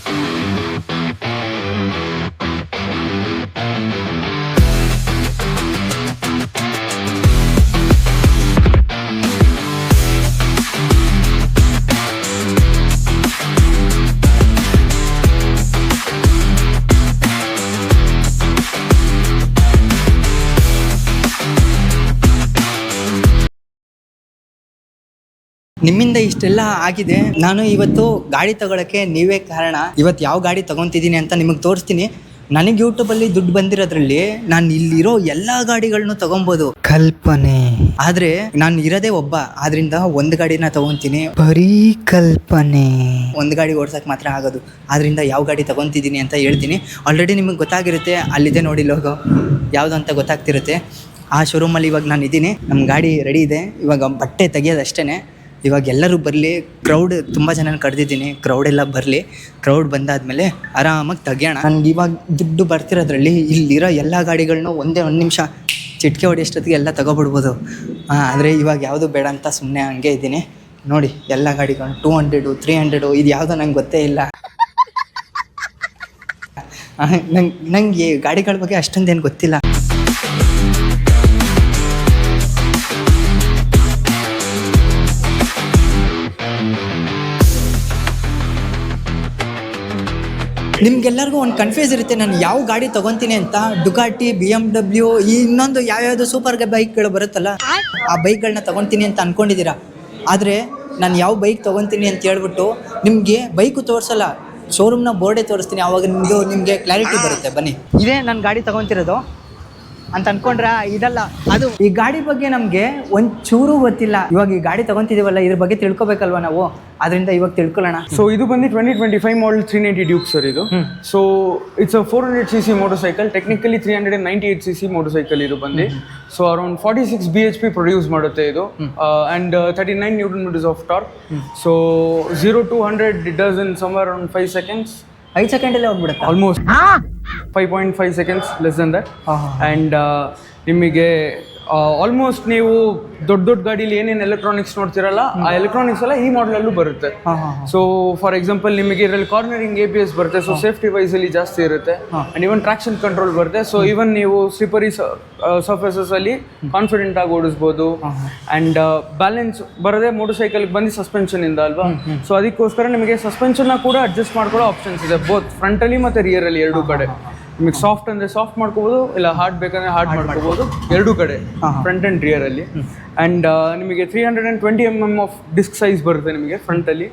Thank you. ನಿಮ್ಮಿಂದ ಇಷ್ಟೆಲ್ಲ ಆಗಿದೆ. ನಾನು ಇವತ್ತು ಗಾಡಿ ತಗೊಳಕ್ಕೆ ನೀವೇ ಕಾರಣ. ಇವತ್ತು ಯಾವ ಗಾಡಿ ತಗೊತಿದ್ದೀನಿ ಅಂತ ನಿಮಗೆ ತೋರಿಸ್ತೀನಿ. ನನಗೆ ಯೂಟ್ಯೂಬಲ್ಲಿ ದುಡ್ಡು ಬಂದಿರೋದ್ರಲ್ಲಿ ನಾನು ಇಲ್ಲಿರೋ ಎಲ್ಲ ಗಾಡಿಗಳನ್ನು ತಗೊಬೋದು. ಕಲ್ಪನೆ. ಆದರೆ ನಾನು ಇರೋದೇ ಒಬ್ಬ ಆದ್ರಿಂದ ಒಂದು ಗಾಡಿನ ತಗೊಂತೀನಿ. ಬರೀ ಕಲ್ಪನೆ. ಒಂದು ಗಾಡಿ ಓಡ್ಸಕ್ಕೆ ಮಾತ್ರ ಆಗೋದು. ಆದ್ರಿಂದ ಯಾವ ಗಾಡಿ ತಗೊಂತಿದ್ದೀನಿ ಅಂತ ಹೇಳ್ತೀನಿ. ಆಲ್ರೆಡಿ ನಿಮಗೆ ಗೊತ್ತಾಗಿರುತ್ತೆ ಅಲ್ಲಿದೆ ನೋಡಿ ಲೋಗೋ ಯಾವುದು ಅಂತ ಗೊತ್ತಾಗ್ತಿರುತ್ತೆ. ಆ ಶೋರೂಮಲ್ಲಿ ಇವಾಗ ನಾನು ಇದ್ದೀನಿ. ನಮ್ಮ ಗಾಡಿ ರೆಡಿ ಇದೆ. ಇವಾಗ ಬಟ್ಟೆ ತೆಗಿಯೋದಷ್ಟೇ ಇವಾಗ ಎಲ್ಲರೂ ಬರಲಿ ಕ್ರೌಡ್ ತುಂಬ ಜನ ಕರೆದಿದ್ದೀನಿ ಕ್ರೌಡ್ ಎಲ್ಲ ಬರಲಿ ಕ್ರೌಡ್ ಬಂದಾದ್ಮೇಲೆ ಆರಾಮಾಗಿ ತೆಗಿಯೋಣ. ನನಗೆ ಇವಾಗ ದುಡ್ಡು ಬರ್ತಿರೋದ್ರಲ್ಲಿ ಇಲ್ಲಿರೋ ಎಲ್ಲ ಗಾಡಿಗಳನ್ನೂ ಒಂದೇ ಒಂದು ನಿಮಿಷ ಚಿಟಿಕೆ ಹೊಡೆಯೋಷ್ಟೊತ್ತಿಗೆ ಎಲ್ಲ ತಗೊಬಿಡ್ಬೋದು. ಆದರೆ ಇವಾಗ ಯಾವುದು ಬೇಡ ಅಂತ ಸುಮ್ಮನೆ ಹಂಗೆ ಇದ್ದೀನಿ. ನೋಡಿ, ಎಲ್ಲ ಗಾಡಿಗಳು ಟೂ ಹಂಡ್ರೆಡು ತ್ರೀ ಹಂಡ್ರೆಡು ಇದು ಯಾವುದೋ ನಂಗೆ ಗೊತ್ತೇ ಇಲ್ಲ. ನಂಗೆ ನಂಗೆ ಗಾಡಿಗಳ ಬಗ್ಗೆ ಅಷ್ಟೊಂದೇನು ಗೊತ್ತಿಲ್ಲ. ನಿಮ್ಗೆಲ್ಲರಿಗೂ ಒಂದು ಕನ್ಫ್ಯೂಸ್ ಇರುತ್ತೆ ನಾನು ಯಾವ ಗಾಡಿ ತಗೊತೀನಿ ಅಂತ. ಡುಗಾಟಿ ಬಿ ಎಂ ಡಬ್ಲ್ಯೂ ಈ ಇನ್ನೊಂದು ಯಾವ್ಯಾವುದು ಸೂಪರ್ ಬೈಕ್ಗಳು ಬರುತ್ತಲ್ಲ ಆ ಬೈಕ್ಗಳನ್ನ ತಗೊತೀನಿ ಅಂತ ಅನ್ಕೊಂಡಿದ್ದೀರಾ ಆದರೆ ನಾನು ಯಾವ ಬೈಕ್ ತಗೊಂತೀನಿ ಅಂತ ಹೇಳ್ಬಿಟ್ಟು ನಿಮಗೆ ಬೈಕು ತೋರಿಸಲ್ಲ ಶೋರೂಮ್ನ ಬೋರ್ಡೇ ತೋರಿಸ್ತೀನಿ ಆವಾಗ ನಿಮ್ಮದು ನಿಮಗೆ ಕ್ಲಾರಿಟಿ ಬರುತ್ತೆ ಬನ್ನಿ. ಇದೇ ನಾನು ಗಾಡಿ ತಗೊತಿರೋದು. ಅಂತ ಅನ್ಕೊಂಡ್ರ ಇದಲ್ಲ ಅದು. ಈ ಗಾಡಿ ಬಗ್ಗೆ ನಮಗೆ ಒಂದ್ ಚೂರು ಗೊತ್ತಿಲ್ಲ. ಇವಾಗ ಈ ಗಾಡಿ ತಗೊಂತಿದೀವಲ್ಲ ಇದ್ರ ಬಗ್ಗೆ ತಿಳ್ಕೊಬೇಕಲ್ವಾ ನಾವು? ಅದರಿಂದ ಇವಾಗ ತಿಳ್ಕೊಳ್ಳೋಣ. ಸೊ ಇದು ಬಂದು twenty twenty five model three ninety Duke sir ಇದು. So it's a four hundred C C motorcycle technically three hundred ninety eight C C motorcycle ಇದು ಬಂದು. So around forty six B H P produce ಮಾಡುತ್ತೆ ಇದು. And thirty nine newton metres of torque so zero to hundred it does in some around five seconds ಐದು ಸೆಕೆಂಡಲ್ಲೇ ಹೋಗ್ಬಿಡುತ್ತೆ? Almost five point five seconds less then that and ನಿಮಗೆ almost ನೀವು ದೊಡ್ಡ ದೊಡ್ಡ ಗಾಡೀಲಿ ಏನೇನು ಎಲೆಕ್ಟ್ರಾನಿಕ್ಸ್ ನೋಡ್ತಿರಲ್ಲ ಆ ಎಲೆಕ್ಟ್ರಾನಿಕ್ಸ್ ಎಲ್ಲ ಈ ಮಾಡಲಲ್ಲೂ ಬರುತ್ತೆ. ಸೊ ಫಾರ್ ಎಕ್ಸಾಂಪಲ್ ನಿಮಗೆ ಇದರಲ್ಲಿ ಕಾರ್ನರಿಂಗ್ ಎ ಪಿ ಎಸ್ ಬರುತ್ತೆ ಸೊ ಸೇಫ್ಟಿ ವೈಸ್ ಅಲ್ಲಿ ಜಾಸ್ತಿ ಇರುತ್ತೆ. ಅಂಡ್ ಇವನ್ ಟ್ರಾಕ್ಷನ್ ಕಂಟ್ರೋಲ್ ಬರುತ್ತೆ ಸೊ ಇವನ್ ನೀವು ಸ್ಲಿಪರಿ ಸರ್ಫೇಸಸ್ ಅಲ್ಲಿ ಕಾನ್ಫಿಡೆಂಟ್ ಆಗಿ ಓಡಿಸ್ಬೋದು. ಅಂಡ್ ಬ್ಯಾಲೆನ್ಸ್ ಬರದೆ ಮೋಟರ್ ಸೈಕಲ್ ಬಂದು ಸಸ್ಪೆನ್ಷನ್ ಇಂದ ಅಲ್ವಾ? ಸೊ ಅದಕ್ಕೋಸ್ಕರ ನಿಮಗೆ ಸಸ್ಪೆನ್ಷನ್ ಕೂಡ ಅಡ್ಜಸ್ಟ್ ಮಾಡ್ಕೊಳ್ಳೋ ಆಪ್ಷನ್ಸ್ ಇದೆ ಬೋತ್ ಫ್ರಂಟಲ್ಲಿ ಮತ್ತೆ ರಿಯರ್ ಅಲ್ಲಿ ಎರಡೂ ಕಡೆ. ನಿಮಗೆ ಸಾಫ್ಟ್ ಅಂದರೆ ಸಾಫ್ಟ್ ಮಾಡ್ಕೋಬೋದು ಇಲ್ಲ ಹಾರ್ಡ್ ಬೇಕಂದ್ರೆ ಹಾರ್ಡ್ ಮಾಡ್ಕೋಬೋದು. ಎರಡೂ ಕಡೆ ಫ್ರಂಟ್ ಆ್ಯಂಡ್ ರಿಯರಲ್ಲಿ ಆ್ಯಂಡ್ ಅಂಡ್ ನಿಮಗೆ three hundred and twenty M M of disc size ಬರುತ್ತೆ ನಿಮಗೆ ಫ್ರಂಟಲ್ಲಿ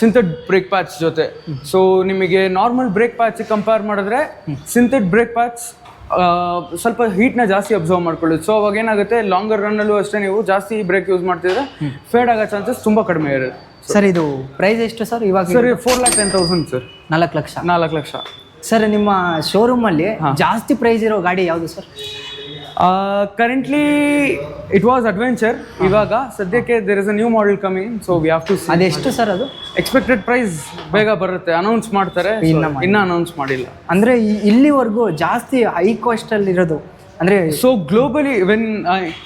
ಸಿಂಥೆಟ್ ಬ್ರೇಕ್ ಪ್ಯಾಚ್ ಜೊತೆ. ಸೊ ನಿಮಗೆ ನಾರ್ಮಲ್ ಬ್ರೇಕ್ ಪ್ಯಾಚ್ ಕಂಪೇರ್ ಮಾಡಿದ್ರೆ ಸಿಂಥೆಟ್ ಬ್ರೇಕ್ ಪ್ಯಾಚ್ ಸ್ವಲ್ಪ ಹೀಟ್ನ ಜಾಸ್ತಿ ಅಬ್ಸರ್ವ್ ಮಾಡ್ಕೊಳ್ಳುತ್ತೆ. ಸೊ ಅವಾಗ ಏನಾಗುತ್ತೆ ಲಾಂಗರ್ ರನ್ನಲ್ಲೂ ಅಷ್ಟೇ ನೀವು ಜಾಸ್ತಿ ಬ್ರೇಕ್ ಯೂಸ್ ಮಾಡ್ತಿದ್ರೆ ಫೇಡ್ ಆಗೋ ಚಾನ್ಸಸ್ ತುಂಬ ಕಡಿಮೆ ಇರುತ್ತೆ. ಸರ್ ಇದು ಪ್ರೈಸ್ ಎಷ್ಟು ಸರ್? ಇವಾಗ sir four lakh ten thousand sir. ನಾಲ್ಕು ಲಕ್ಷ. ನಾಲ್ಕು ಲಕ್ಷ. ಸರ್ ನಿಮ್ಮ ಶೋರೂಮಲ್ಲಿ ಜಾಸ್ತಿ ಪ್ರೈಸ್ ಇರೋ ಗಾಡಿ ಯಾವುದು sir? Currently it was adventure ಇವಾಗ ಸದ್ಯಕ್ಕೆ there is a new model coming so we have to ಅದೆಷ್ಟು ಸರ್ ಅದು? ಎಕ್ಸ್ಪೆಕ್ಟೆಡ್ ಪ್ರೈಸ್ ಬೇಗ ಬರುತ್ತೆ. ಅನೌನ್ಸ್ ಮಾಡ್ತಾರೆ ಇನ್ನೂ ಅನೌನ್ಸ್ ಮಾಡಿಲ್ಲ. ಅಂದರೆ ಇಲ್ಲಿವರೆಗೂ ಜಾಸ್ತಿ ಹೈ ಕಾಸ್ಟಲ್ಲಿ ಇರೋದು ಅಂದರೆ so globally when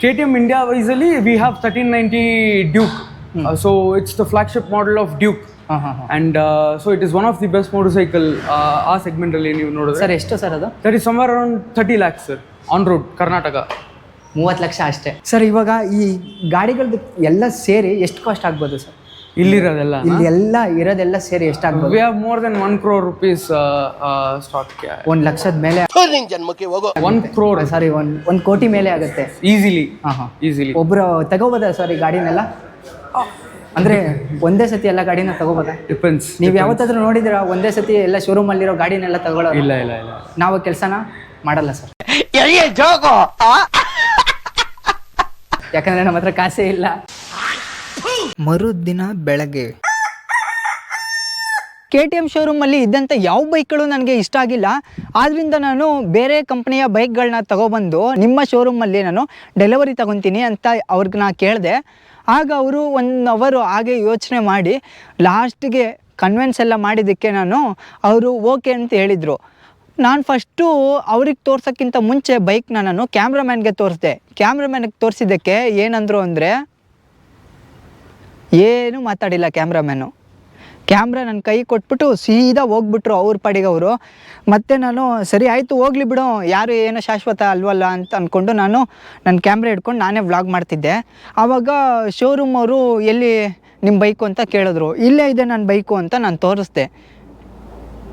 K T M India wise ಅಲ್ಲಿ we have thirteen ninety Duke so it's the flagship model of Duke and so it is one of the best motorcycle ಆ segment ಅಲ್ಲಿ ನೀವು ನೋಡಿದ್ರೆ. Sir ಎಷ್ಟು sir ಅದು? That is somewhere around thirty lakhs sir on road Karnataka ಮೂವತ್ತು ಲಕ್ಷ ಅಷ್ಟೇ. Sir ಇವಾಗ ಈ ಗಾಡಿಗಳದ್ದು ಎಲ್ಲ ಸೇರಿ ಎಷ್ಟು ಕಾಸ್ಟ್ ಆಗ್ಬೋದು ಸರ್ ಇಲ್ಲಿರೋದೆಲ್ಲ? ಇಲ್ಲಿ ಎಲ್ಲ ಇರೋದೆಲ್ಲ ಸೇರಿ ಎಷ್ಟಾಗ್ಬೋದು we have more than one crore rupees stock ಒಂದು ಲಕ್ಷದ ಮೇಲೆ ಒನ್ ಕ್ರೋರ್ ಸಾರಿ ಒಂದು ಒಂದು ಕೋಟಿ ಮೇಲೆ ಆಗುತ್ತೆ. ಈಸಿಲಿ ಹಾಂ ಹಾಂ ಈಸಿಲಿ ಒಬ್ಬರು ತಗೋಬೋದಾ ಸರ್ ಈ ಗಾಡಿನೆಲ್ಲ? ಅಂದರೆ ಒಂದೇ ಸತಿ ಎಲ್ಲ ಗಾಡಿನ ತಗೋಬೋದಾ? ಡಿಪೆಂಡ್ಸ್ ನೀವು ಯಾವತ್ತಾದ್ರೂ ನೋಡಿದ್ರ ಒಂದೇ ಸತಿ ಎಲ್ಲ ಶೋರೂಮಲ್ಲಿರೋ ಗಾಡಿನೆಲ್ಲ ತಗೊಳ್ಳೋ ಇಲ್ಲ ಇಲ್ಲ ಇಲ್ಲ. ನಾವು ಕೆಲಸನ ಮಾಡಲ್ಲ ಸರ್. ಯಾಕಂದ್ರೆ ನಮ್ಮ ಹತ್ರ ಕಾಸೇ ಇಲ್ಲ. ಮರುದಿನ ಬೆಳಗ್ಗೆ. ಕೆ ಟಿ ಎಂ ಶೋರೂಮಲ್ಲಿ ಇದ್ದಂಥ ಯಾವ ಬೈಕ್ಗಳು ನನಗೆ ಇಷ್ಟ ಆಗಿಲ್ಲ. ಆದ್ದರಿಂದ ನಾನು ಬೇರೆ ಕಂಪ್ನಿಯ ಬೈಕ್ಗಳನ್ನ ತಗೊಬಂದು ನಿಮ್ಮ ಶೋರೂಮಲ್ಲಿ ನಾನು ಡೆಲಿವರಿ ತಗೊತೀನಿ ಅಂತ ಅವ್ರಿಗೆ ನಾ ಕೇಳಿದೆ. ಆಗ ಅವರು ಒನ್ ಅವರು ಹಾಗೆ ಯೋಚನೆ ಮಾಡಿ ಲಾಸ್ಟಿಗೆ ಕನ್ವಿನ್ಸ್ ಎಲ್ಲ ಮಾಡಿದ್ದಕ್ಕೆ ನಾನು ಅವರು ಓಕೆ ಅಂತ ಹೇಳಿದರು. ನಾನು ಫಸ್ಟು ಅವ್ರಿಗೆ ತೋರ್ಸೋಕ್ಕಿಂತ ಮುಂಚೆ ಬೈಕ್ನ ನಾನು ಕ್ಯಾಮ್ರಾಮ್ಯಾನ್ಗೆ ತೋರಿಸ್ದೆ. ಕ್ಯಾಮ್ರಾಮ್ಯಾನ್ಗೆ ತೋರಿಸಿದ್ದಕ್ಕೆ ಏನಂದರು ಅಂದರೆ ಏನು ಮಾತಾಡಿಲ್ಲ ಕ್ಯಾಮ್ರಾಮ್ಯಾನು ಕ್ಯಾಮ್ರಾ ನನ್ನ ಕೈ ಕೊಟ್ಬಿಟ್ಟು ಸೀದಾ ಹೋಗ್ಬಿಟ್ರು ಅವ್ರ ಪಾಡಿಗೆ ಅವರು. ಮತ್ತೆ ನಾನು ಸರಿ ಆಯಿತು, ಹೋಗ್ಲಿ ಬಿಡು, ಯಾರು ಏನೋ ಶಾಶ್ವತ ಅಲ್ವಲ್ಲ ಅಂತ ಅಂದ್ಕೊಂಡು ನಾನು ನನ್ನ ಕ್ಯಾಮ್ರಾ ಹಿಡ್ಕೊಂಡು ನಾನೇ ವ್ಲಾಗ್ ಮಾಡ್ತಿದ್ದೆ. ಆವಾಗ ಶೋರೂಮ್ ಅವರು ಎಲ್ಲಿ ನಿಮ್ಮ ಬೈಕು ಅಂತ ಕೇಳಿದ್ರು. ಇಲ್ಲೇ ಇದೆ ನನ್ನ ಬೈಕು ಅಂತ ನಾನು ತೋರಿಸ್ದೆ.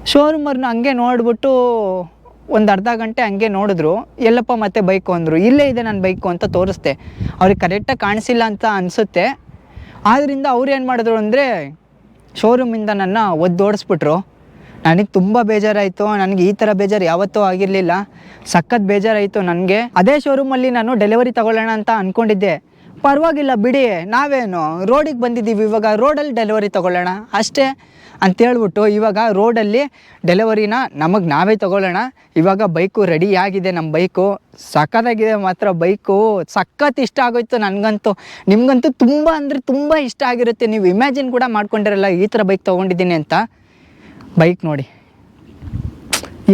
ಶೋರೂಮರ್ನ ಹಂಗೆ ನೋಡ್ಬಿಟ್ಟು ಒಂದು ಅರ್ಧ ಗಂಟೆ ಹಂಗೆ ನೋಡಿದ್ರು. ಎಲ್ಲಪ್ಪ ಮತ್ತೆ ಬೈಕು ಅಂದರು. ಇಲ್ಲೇ ಇದೆ ನನ್ನ ಬೈಕು ಅಂತ ತೋರಿಸ್ದೆ. ಅವ್ರಿಗೆ ಕರೆಕ್ಟಾಗಿ ಕಾಣಿಸಿಲ್ಲ ಅಂತ ಅನಿಸುತ್ತೆ. ಆದ್ದರಿಂದ ಅವ್ರು ಏನು ಮಾಡಿದ್ರು ಅಂದರೆ ಶೋರೂಮಿಂದ ನನ್ನ ಒದ್ದೋಡಿಸ್ಬಿಟ್ರು. ನನಗೆ ತುಂಬ ಬೇಜಾರಾಯಿತು. ನನಗೆ ಈ ಥರ ಬೇಜಾರು ಯಾವತ್ತೂ ಆಗಿರಲಿಲ್ಲ. ಸಖತ್ ಬೇಜಾರಾಯಿತು ನನಗೆ. ಅದೇ ಶೋರೂಮಲ್ಲಿ ನಾನು ಡೆಲಿವರಿ ತಗೊಳ್ಳೋಣ ಅಂತ ಅಂದ್ಕೊಂಡಿದ್ದೆ ಪರವಾಗಿಲ್ಲ, ಬಿಡಿ. ನಾವೇನು? ರೋಡಿಗೆ ಬಂದಿದ್ದೀವಿ ಇವಾಗ. ರೋಡಲ್ಲಿ ಡೆಲಿವರಿ ತಗೊಳ್ಳೋಣ. ಅಷ್ಟೇ. ಅಂತ ಹೇಳ್ಬಿಟ್ಟು ಇವಾಗ ರೋಡಲ್ಲಿ ಡೆಲಿವರಿನ ನಮಗೆ ನಾವೇ ತೊಗೊಳ್ಳೋಣ. ಇವಾಗ ಬೈಕು ರೆಡಿ ಆಗಿದೆ ನಮ್ಮ ಬೈಕು. ಸಖತ್ತಾಗಿದೆ ಮಾತ್ರ ಬೈಕು. ಸಖತ್ ಇಷ್ಟ ಆಗೋಯ್ತು ನನಗಂತೂ. ನಿಮಗಂತೂ ತುಂಬ ಅಂದರೆ ತುಂಬ ಇಷ್ಟ ಆಗಿರುತ್ತೆ. ನೀವು ಇಮ್ಯಾಜಿನ್ ಕೂಡ ಮಾಡ್ಕೊಂಡಿರಲ್ಲ ಈ ಥರ ಬೈಕ್ ತೊಗೊಂಡಿದ್ದೀನಿ ಅಂತ. ಬೈಕ್ ನೋಡಿ.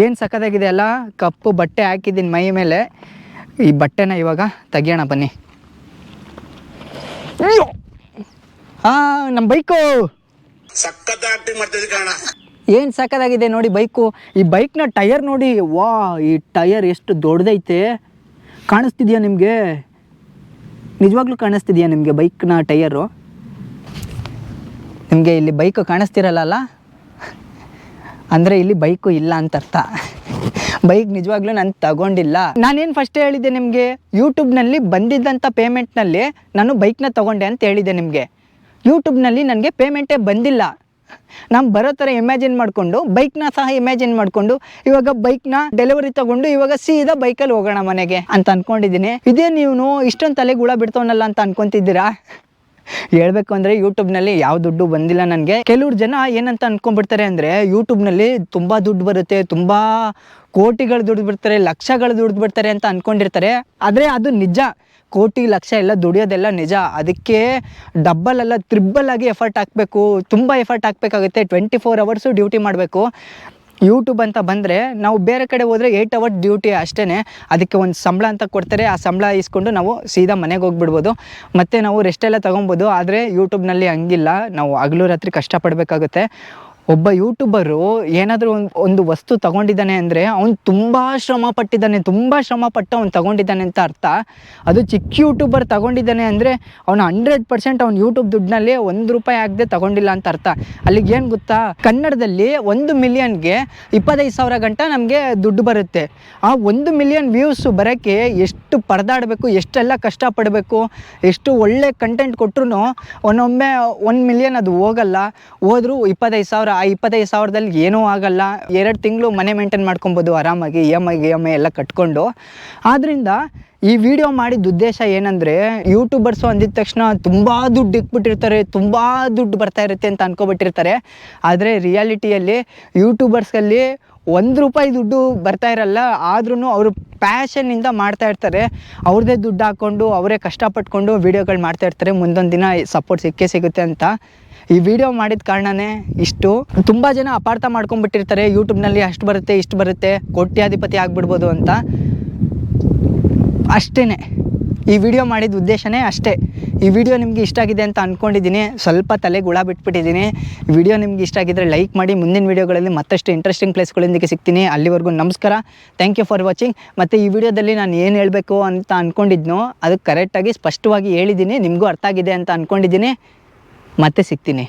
ಏನು ಸಖತ್ತಾಗಿದೆ ಅಲ್ಲ? ಕಪ್ಪು ಬಟ್ಟೆ ಹಾಕಿದ್ದೀನಿ ಮೈ ಮೇಲೆ. ಈ ಬಟ್ಟೆನ ಇವಾಗ ತೆಗಿಯೋಣ ಬನ್ನಿ. ಹಾಂ ನಮ್ಮ ಬೈಕು! ಕಾರಣ ಏನು ಸಕ್ಕದಾಗಿದೆ ನೋಡಿ ಬೈಕು. ಈ ಬೈಕ್ನ ಟೈರ್ ನೋಡಿ, ವಾ, ಈ ಟೈರ್ ಎಷ್ಟು ದೊಡ್ಡದೈತೆ. ಕಾಣಿಸ್ತಿದ್ಯಾ ನಿಮಗೆ? ನಿಜವಾಗ್ಲೂ ಕಾಣಿಸ್ತಿದ್ಯಾ ನಿಮಗೆ ಬೈಕ್ನ ಟೈರು? ನಿಮಗೆ ಇಲ್ಲಿ ಬೈಕು ಕಾಣಿಸ್ತಿರಲ್ಲ ಅಂದರೆ ಇಲ್ಲಿ ಬೈಕು ಇಲ್ಲ ಅಂತ ಅರ್ಥ. ಬೈಕ್ ನಿಜವಾಗ್ಲೂ ನಾನು ತಗೊಂಡಿಲ್ಲ. ನಾನೇನು ಫಸ್ಟ್ ಹೇಳಿದ್ದೆ ನಿಮಗೆ? ಯೂಟ್ಯೂಬ್ನಲ್ಲಿ ಬಂದಿದ್ದಂಥ ಪೇಮೆಂಟ್ನಲ್ಲಿ ನಾನು ಬೈಕ್ನ ತಗೊಂಡೆ ಅಂತ ಹೇಳಿದ್ದೆ ನಿಮಗೆ. ಯೂಟ್ಯೂಬ್ನಲ್ಲಿ ನನಗೆ ಪೇಮೆಂಟೇ ಬಂದಿಲ್ಲ. ನಾನು ಬರೋ ಥರ ಇಮ್ಯಾಜಿನ್ ಮಾಡಿಕೊಂಡು ಬೈಕ್ನ ಸಹ ಇಮ್ಯಾಜಿನ್ ಮಾಡಿಕೊಂಡು, ಇವಾಗ ಬೈಕ್ನ ಡೆಲಿವರಿ ತಗೊಂಡು ಇವಾಗ ಸೀದಾ ಬೈಕಲ್ಲಿ ಹೋಗೋಣ ಮನೆಗೆ ಅಂತ ಅನ್ಕೊಂಡಿದ್ದೀನಿ. ಇದೇ ನೀವು ಇಷ್ಟೊಂದು ತಲೆಗೆ ಹುಳ ಬಿಡ್ತವನಲ್ಲ ಅಂತ ಅನ್ಕೊಂತಿದ್ದೀರಾ? ಹೇಳ್ಬೇಕು ಅಂದರೆ ಯೂಟ್ಯೂಬ್ನಲ್ಲಿ ಯಾವ ದುಡ್ಡು ಬಂದಿಲ್ಲ ನನಗೆ. ಕೆಲವ್ರು ಜನ ಏನಂತ ಅನ್ಕೊಂಡ್ಬಿಡ್ತಾರೆ ಅಂದರೆ ಯೂಟ್ಯೂಬ್ನಲ್ಲಿ ತುಂಬ ದುಡ್ಡು ಬರುತ್ತೆ, ತುಂಬ ಕೋಟಿಗಳು ದುಡ್ಡು ಬಿಡ್ತಾರೆ, ಲಕ್ಷಗಳು ದುಡ್ಡು ಬಿಡ್ತಾರೆ ಅಂತ ಅನ್ಕೊಂಡಿರ್ತಾರೆ. ಆದರೆ ಅದು ನಿಜ. ಕೋಟಿ ಲಕ್ಷ ಎಲ್ಲ ದುಡಿಯೋದೆಲ್ಲ ನಿಜ. ಅದಕ್ಕೆ ಡಬ್ಬಲ್ ಅಲ್ಲ ತ್ರಿಬಲ್ ಆಗಿ ಎಫರ್ಟ್ ಹಾಕಬೇಕು. ತುಂಬ ಎಫರ್ಟ್ ಹಾಕಬೇಕಾಗುತ್ತೆ. ಟ್ವೆಂಟಿ ಫೋರ್ ಅವರ್ಸು ಡ್ಯೂಟಿ ಮಾಡಬೇಕು. ಯೂಟ್ಯೂಬ್ ಅಂತ ಬಂದರೆ ನಾವು ಬೇರೆ ಕಡೆ ಹೋದರೆ ಏಯ್ಟ್ ಅವರ್ಸ್ ಡ್ಯೂಟಿ ಅಷ್ಟೇ ಅದಕ್ಕೆ ಒಂದು ಸಂಬಳ ಅಂತ ಕೊಡ್ತಾರೆ. ಆ ಸಂಬಳ ಇಸ್ಕೊಂಡು ನಾವು ಸೀದಾ ಮನೆಗೆ ಹೋಗ್ಬಿಡ್ಬೋದು. ಮತ್ತು ನಾವು ರೆಸ್ಟ್ ಎಲ್ಲ ತೊಗೊಬೋದು. ಆದರೆ ಯೂಟ್ಯೂಬ್ನಲ್ಲಿ ಹಂಗಿಲ್ಲ. ನಾವು ಹಗಲು ರಾತ್ರಿ ಕಷ್ಟಪಡಬೇಕಾಗುತ್ತೆ. ಒಬ್ಬ ಯೂಟ್ಯೂಬರು ಏನಾದರೂ ಒಂದು ಒಂದು ವಸ್ತು ತಗೊಂಡಿದ್ದಾನೆ ಅಂದರೆ ಅವ್ನು ತುಂಬ ಶ್ರಮ ಪಟ್ಟಿದ್ದಾನೆ, ತುಂಬ ಶ್ರಮ ಪಟ್ಟು ಅವ್ನು ತಗೊಂಡಿದ್ದಾನೆ ಅಂತ ಅರ್ಥ. ಅದು ಚಿಕ್ಕ ಯೂಟ್ಯೂಬರ್ ತಗೊಂಡಿದ್ದಾನೆ ಅಂದರೆ ಅವನು ಹಂಡ್ರೆಡ್ ಪರ್ಸೆಂಟ್ ಅವ್ನು ಯೂಟ್ಯೂಬ್ ದುಡ್ಡಿನಲ್ಲಿ ಒಂದು ರೂಪಾಯಿ ಆಗದೆ ತಗೊಂಡಿಲ್ಲ ಅಂತ ಅರ್ಥ. ಅಲ್ಲಿಗೆ ಏನು ಗೊತ್ತಾ? ಕನ್ನಡದಲ್ಲಿ ಒಂದು ಮಿಲಿಯನ್ಗೆ ಇಪ್ಪತ್ತೈದು ಸಾವಿರ ಗಂಟ ನಮಗೆ ದುಡ್ಡು ಬರುತ್ತೆ. ಆ ಒಂದು ಮಿಲಿಯನ್ ವ್ಯೂಸ್ ಬರೋಕ್ಕೆ ಎಷ್ಟು ಪರದಾಡಬೇಕು, ಎಷ್ಟೆಲ್ಲ ಕಷ್ಟಪಡಬೇಕು, ಎಷ್ಟು ಒಳ್ಳೆ ಕಂಟೆಂಟ್ ಕೊಟ್ಟರು ಒಂದೊಮ್ಮೆ ಒಂದು ಮಿಲಿಯನ್ ಅದು ಹೋಗಲ್ಲ. ಹೋದರೂ ಇಪ್ಪತ್ತೈದು ಸಾವಿರ ಆ ಇಪ್ಪತ್ತೈದು ಸಾವಿರದಲ್ಲಿ ಏನೂ ಆಗಲ್ಲ. ಎರಡು ತಿಂಗಳು ಮನೆ ಮೇಂಟೈನ್ ಮಾಡ್ಕೊಬೋದು ಆರಾಮಾಗಿ E M I E M I ಎಲ್ಲ ಕಟ್ಕೊಂಡು. ಆದ್ದರಿಂದ ಈ ವಿಡಿಯೋ ಮಾಡಿದ ಉದ್ದೇಶ ಏನಂದರೆ ಯೂಟ್ಯೂಬರ್ಸ್ ಅಂದಿದ ತಕ್ಷಣ ತುಂಬ ದುಡ್ಡು ಇಕ್ಬಿಟ್ಟಿರ್ತಾರೆ ತುಂಬ ದುಡ್ಡು ಬರ್ತಾ ಇರುತ್ತೆ ಅಂತ ಅನ್ಕೊಬಿಟ್ಟಿರ್ತಾರೆ. ಆದರೆ ರಿಯಾಲಿಟಿಯಲ್ಲಿ ಯೂಟ್ಯೂಬರ್ಸ್ಗಲ್ಲಿ ಒಂದು ರೂಪಾಯಿ ದುಡ್ಡು ಬರ್ತಾ ಇರಲ್ಲ ಆದ್ರೂ ಅವರು ಪ್ಯಾಷನ್ನಿಂದ ಮಾಡ್ತಾ ಇರ್ತಾರೆ. ಅವ್ರದ್ದೇ ದುಡ್ಡು ಹಾಕ್ಕೊಂಡು ಅವರೇ ಕಷ್ಟಪಟ್ಕೊಂಡು ವೀಡಿಯೋಗಳು ಮಾಡ್ತಾ ಇರ್ತಾರೆ. ಮುಂದೊಂದು ದಿನ ಸಪೋರ್ಟ್ ಸಿಕ್ಕೇ ಸಿಗುತ್ತೆ ಅಂತ. ಈ ವಿಡಿಯೋ ಮಾಡಿದ ಕಾರಣನೇ ಇಷ್ಟು. ತುಂಬ ಜನ ಅಪಾರ್ಥ ಮಾಡ್ಕೊಂಡ್ಬಿಟ್ಟಿರ್ತಾರೆ. ಯೂಟ್ಯೂಬ್ನಲ್ಲಿ ಅಷ್ಟು ಬರುತ್ತೆ, ಇಷ್ಟು ಬರುತ್ತೆ, ಕೋಟ್ಯಾಧಿಪತಿ ಆಗ್ಬಿಡ್ಬೋದು ಅಂತ. ಅಷ್ಟೇ ಈ ವಿಡಿಯೋ ಮಾಡಿದ ಉದ್ದೇಶನೇ ಅಷ್ಟೇ. ಈ ವಿಡಿಯೋ ನಿಮಗೆ ಇಷ್ಟ ಆಗಿದೆ ಅಂತ ಅಂದ್ಕೊಂಡಿದ್ದೀನಿ ಸ್ವಲ್ಪ ತಲೆ ಹುಳ ಬಿಟ್ಬಿಟ್ಟಿದ್ದೀನಿ. ವಿಡಿಯೋ ನಿಮ್ಗೆ ಇಷ್ಟ ಆಗಿದ್ರೆ ಲೈಕ್ ಮಾಡಿ. ಮುಂದಿನ ವಿಡಿಯೋಗಳಲ್ಲಿ ಮತ್ತಷ್ಟು ಇಂಟ್ರೆಸ್ಟಿಂಗ್ ಪ್ಲೇಸ್ಗಳೊಂದಿಗೆ ಸಿಗ್ತೀನಿ. ಅಲ್ಲಿವರೆಗೂ ನಮಸ್ಕಾರ. ಥ್ಯಾಂಕ್ ಯು ಫಾರ್ ವಾಚಿಂಗ್ ಮತ್ತು ಈ ವಿಡಿಯೋದಲ್ಲಿ ನಾನು ಏನು ಹೇಳಬೇಕು ಅಂತ ಅಂದ್ಕೊಂಡಿದ್ನೋ ಅದಕ್ಕೆ ಕರೆಕ್ಟಾಗಿ ಸ್ಪಷ್ಟವಾಗಿ ಹೇಳಿದ್ದೀನಿ. ನಿಮಗೂ ಅರ್ಥ ಆಗಿದೆ ಅಂತ ಅಂದ್ಕೊಂಡಿದ್ದೀನಿ ಮತ್ತೆ ಸಿಗ್ತೀನಿ.